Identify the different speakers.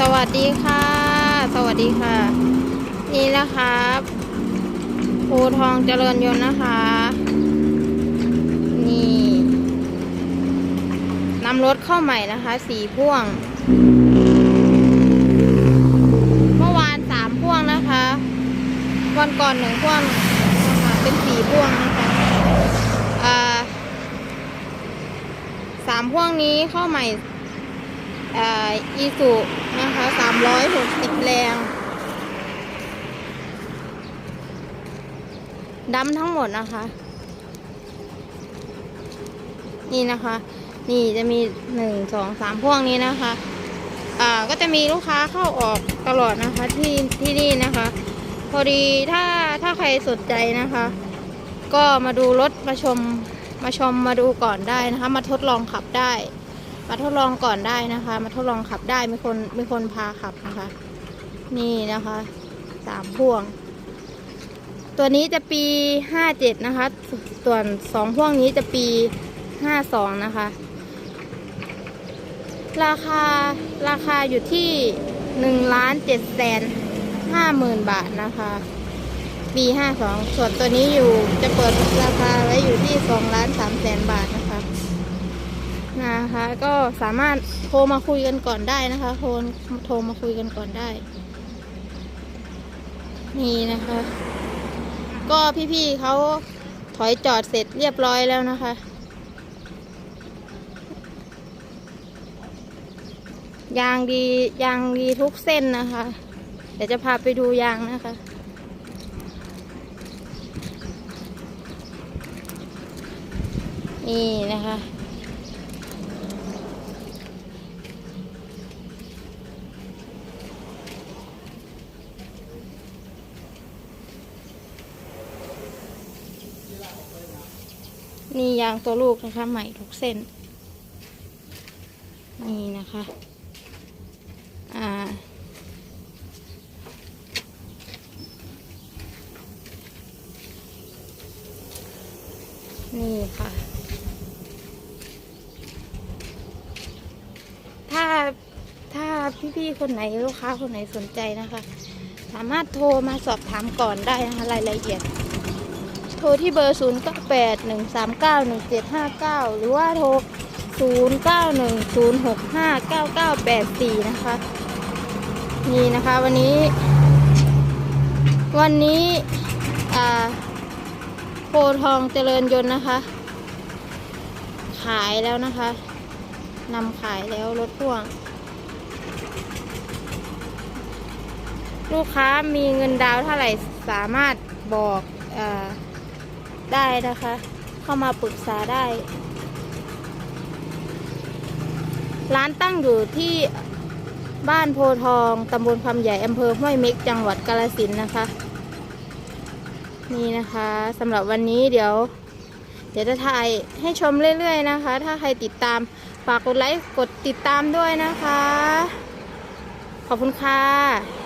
Speaker 1: สวัสดีค่ะ สวัสดีค่ะ นี่นะครับภูทองเจริญยนต์นะคะ นี่นำรถเข้าใหม่นะคะ สีพ่วง เมื่อวานสามพ่วงนะคะ วันก่อนหนึ่งพ่วงนะคะเป็นสีพ่วงนะคะสามพ่วงนี้เข้าใหม่ อีสุนะคะสามร้อยหกสิบแรงดำทั้งหมดนะคะ นี่นะคะ นี่จะมีหนึ่งสองสามพวงนี้นะคะอ่าก็จะมีลูกค้าเข้าออกตลอดนะคะที่ที่นี่นะคะ พอดีถ้าถ้าใครสนใจนะคะ ก็มาดูรถมาชมมาชมมาดูก่อนได้นะคะ มาทดลองขับได้ มาทดลองก่อนได้นะคะ มาทดลองขับได้มีคนมีคนพาขับนะคะ นี่นะคะสามพ่วง ตัวนี้จะปีห้าเจ็ดนะคะส่วนสองพ่วงนี้จะปีห้าสองนะคะ ราคาราคาอยู่ที่หนึ่งล้านเจ็ดแสนห้าหมื่นบาทนะคะปีห้าสองส่วนตัวนี้อยู่จะเปิดราคาไว้อยู่ที่สองล้านสามแสนบาทนะคะ นะคะ ก็สามารถโทรมาคุยกันก่อนได้นะคะโทรโทรมาคุยกันก่อนได้ นี่นะคะ ก็พี่ๆเขาถอยจอดเสร็จเรียบร้อยแล้วนะคะ ยางดียางดีทุกเส้นนะคะ เดี๋ยวจะพาไปดูยางนะคะนี่นะคะ นี่ยางตัวลูกนะคะ ใหม่ทุกเส้น นี่นะคะ อ่า นี่ค่ะ ถ้าถ้าพี่ๆคนไหนลูกค้าคนไหนสนใจนะคะ สามารถโทรมาสอบถามก่อนได้นะคะรายละเอียด ทรที่เบอร์0 9 8 1 3 9 1 7 5 9 หรือว่าโทร 0 9 1 0 6 5 9 9 8 4 นะคะ นี่นะคะวันนี้ วันนี้โพทองเจริญยนต์นะคะ ขายแล้วนะคะนำขายแล้วรถพ่วง ลูกค้ามีเงินดาวน์เท่าไหร่สามารถบอกอา ได้นะคะ เข้ามาปรึกษาได้ ร้านตั้งอยู่ที่บ้านโพทองตำบลคำใหญ่อำเภอห้วยเม็กจังหวัดกาฬสินนะคะ นี่นะคะสำหรับวันนี้เดี๋ยว เดี๋ยวจะถ่ายให้ชมเรื่อยๆนะคะ ถ้าใครติดตามฝากกดไลค์กดติดตามด้วยนะคะ ขอบคุณค่ะ